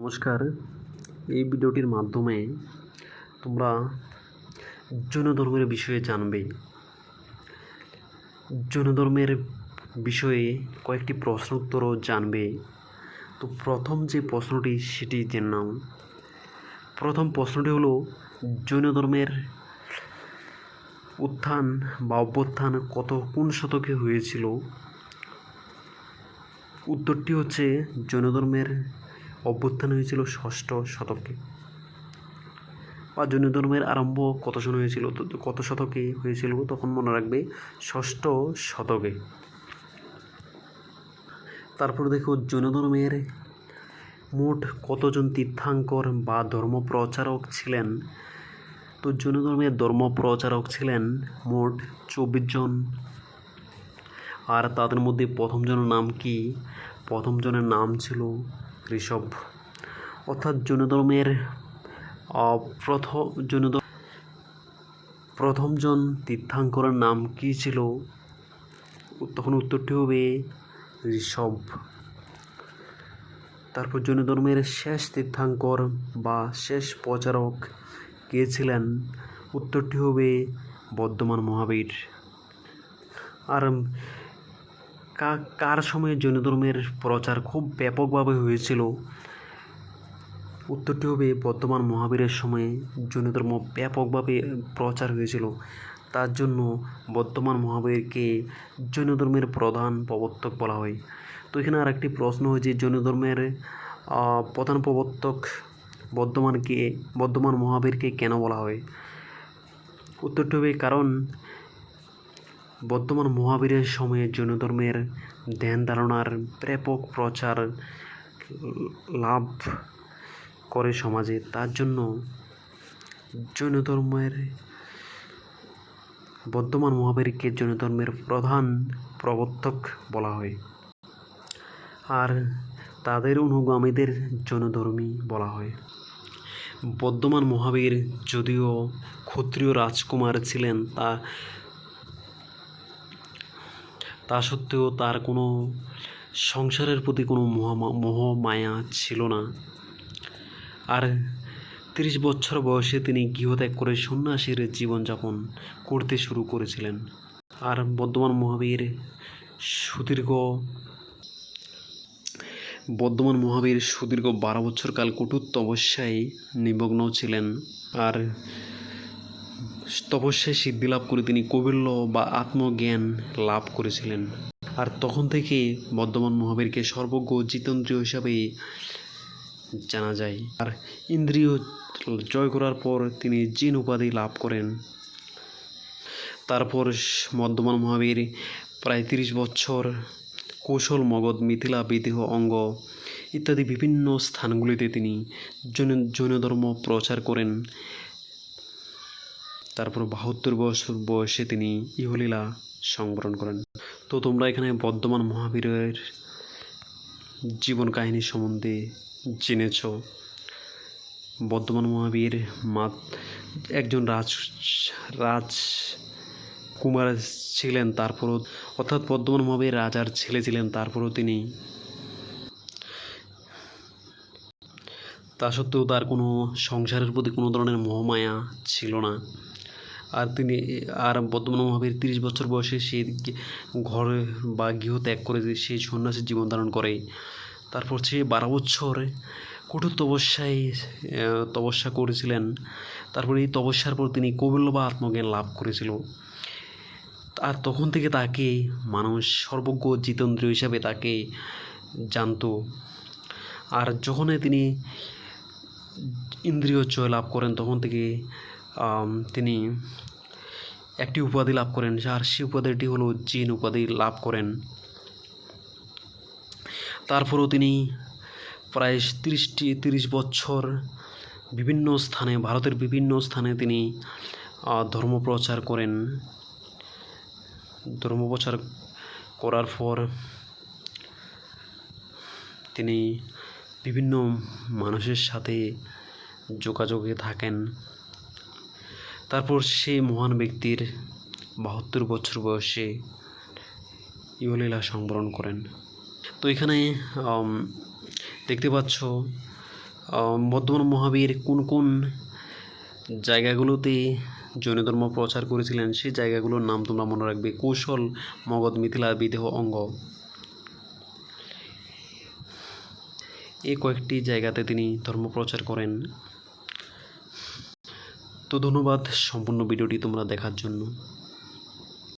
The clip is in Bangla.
নমস্কার। এই ভিডিওটির মাধ্যমে তোমরা জৈন ধর্মের বিষয়ে জানবে। জৈন ধর্মের বিষয়ে কয়েকটি প্রশ্ন উত্তরও জানবে। তো প্রথম যে প্রশ্নটি, সেটি নাও। প্রথম প্রশ্নটি হলো জৈন ধর্মের উত্থান বা অভ্যুত্থান কত, কোন শতকে হয়েছিল? উত্তরটি হচ্ছে জৈন ধর্মের অভ্যুত্থান হয়েছিল ষষ্ঠ শতকে। বা জৈন ধর্মের আরম্ভ কত সময় হয়েছিল? কত শতকে হয়েছিল তখন মনে রাখবে? ষষ্ঠ শতকে। তারপর দেখো জৈন ধর্মের মোট কতজন তীর্থাঙ্কর বা ধর্ম প্রচারক ছিলেন? তো জৈন ধর্মের ধর্ম প্রচারক ছিলেন মোট চব্বিশ জন। আর তাদের মধ্যে প্রথম জনের নাম কি? প্রথম জনের নাম ছিল ঋষভ অর্থাৎ জৈন ধর্মের প্রথম জৈন ধর্ম- প্রথমজন তীর্থাঙ্করের নাম কি ছিল? তখন উত্তরটি হবে ঋষভ। তারপর জৈন ধর্মের শেষ তীর্থাঙ্কর বা শেষ প্রচারক কে ছিলেন? উত্তরটি হবে বর্ধমান মহাবীর। আর কার সময়ে জৈন ধর্মের প্রচার খুব ব্যাপকভাবে হয়েছিল? উত্তরটি হবে, বর্তমান মহাবীরের সময়ে জৈন ধর্ম ব্যাপকভাবে প্রচার হয়েছিল। তার জন্য বর্তমান মহাবীরকে জৈন ধর্মের প্রধান প্রবর্তক বলা হয়। তো এখানে আর একটি প্রশ্ন হয়েছে জৈন ধর্মের প্রধান প্রবর্তক বর্ধমানকে বর্ধমান মহাবীরকে কেন বলা হয়? উত্তরটি হবে, কারণ বর্তমান মহাবীরের সময়ে জৈন ধর্মের ধ্যান ধারণার ব্যাপক প্রচার, লাভ করে সমাজে। তার জন্য জৈন ধর্মের বর্তমান মহাবীরকে জৈন ধর্মের প্রধান প্রবর্তক বলা হয়। আর তাদের অনুগামীদের জৈনধর্মী বলা হয়। বর্ধমান মহাবীর যদিও ক্ষত্রিয় রাজকুমার ছিলেন, তা তা সত্ত্বেও তার কোনো সংসারের প্রতি কোনো মোহ মায়া ছিল না। আর তিরিশ বছর বয়সে তিনি গৃহত্যাগ করে সন্ন্যাসীর জীবনযাপন করতে শুরু করেছিলেন। আর বর্ধমান মহাবীর সুদীর্ঘ, বর্ধমান মহাবীর সুদীর্ঘ বারো বছরকাল কঠোর তপস্যায় নিমগ্ন ছিলেন। আর তপস্যায় সিদ্ধি লাভ করে তিনি কৌবিল্য বা আত্মজ্ঞান লাভ করেছিলেন। আর তখন থেকে বর্ধমান মহাবীরকে সর্বজ্ঞ জিতেন্দ্রীয় হিসাবে জানা যায়। আর ইন্দ্রিয় জয় করার পর তিনি জিন উপাধি লাভ করেন। তারপর বর্ধমান মহাবীর প্রায় তিরিশ বছর কৌশল, মগধ, মিথিলা, বিদেহ, অঙ্গ ইত্যাদি বিভিন্ন স্থানগুলিতে তিনি জৈন জৈন ধর্ম প্রচার করেন। তারপর বাহাত্তর বছর বয়সে তিনি ইহলীলা সংবরণ করেন। তো তোমরা এখানে বর্ধমান মহাবীরের জীবন কাহিনী সম্বন্ধে জেনেছ। বর্ধমান মহাবীর মাত, একজন রাজ রাজ কুমার ছিলেন, তারপরও অর্থাৎ বর্ধমান মহাবীর রাজার ছেলে ছিলেন, তারপরও তিনি তা সত্ত্বেও তার কোনো সংসারের প্রতি কোনো ধরনের মোহমায়া ছিল না। আর তিনি, আর বর্তমান মহাবীর তিরিশ বছর বয়সে সেই ঘরে বা গৃহ ত্যাগ করে সেই সন্ন্যাসীর জীবন ধারণ করে তারপর সে বারো বছর কঠোর তপস্যায় তপস্যা করেছিলেন। তারপর এই তপস্যার পর তিনি কৌবল্য বা আত্মজ্ঞান লাভ করেছিল। আর তখন থেকে তাকে মানুষ সর্বজ্ঞ জিতেন্দ্রীয় হিসাবে তাকে জানতো। আর যখনই তিনি ইন্দ্রিয় জয় লাভ করেন, তখন থেকে তিনি একটি উপাধি লাভ করেন আর সেই উপাধিটি হলো জিন উপাধি লাভ করেন। তারপরও তিনি প্রায় তিরিশটি, তিরিশ বছর বিভিন্ন স্থানে, ভারতের বিভিন্ন স্থানে তিনি ধর্ম প্রচার করেন। ধর্ম প্রচার করার পর তিনি বিভিন্ন মানুষের সাথে যোগাযোগে থাকেন। তারপর সেই মহান ব্যক্তির বাহাত্তর বছর বয়সে ইহলীলা সংবরণ করেন। তো এখানে দেখতে পাচ্ছ বর্ধমান মহাবীর কোন কোন জায়গাগুলোতে জৈন ধর্ম প্রচার করেছিলেন, সেই জায়গাগুলোর নাম তোমরা মনে রাখবে। কৌশল, মগধ, মিথিলা, বিদেহ, অঙ্গ। এই কয়েকটি জায়গাতে তিনি ধর্ম প্রচার করেন। তো ধন্যবাদ সম্পূর্ণ ভিডিওটি তোমরা দেখার জন্য।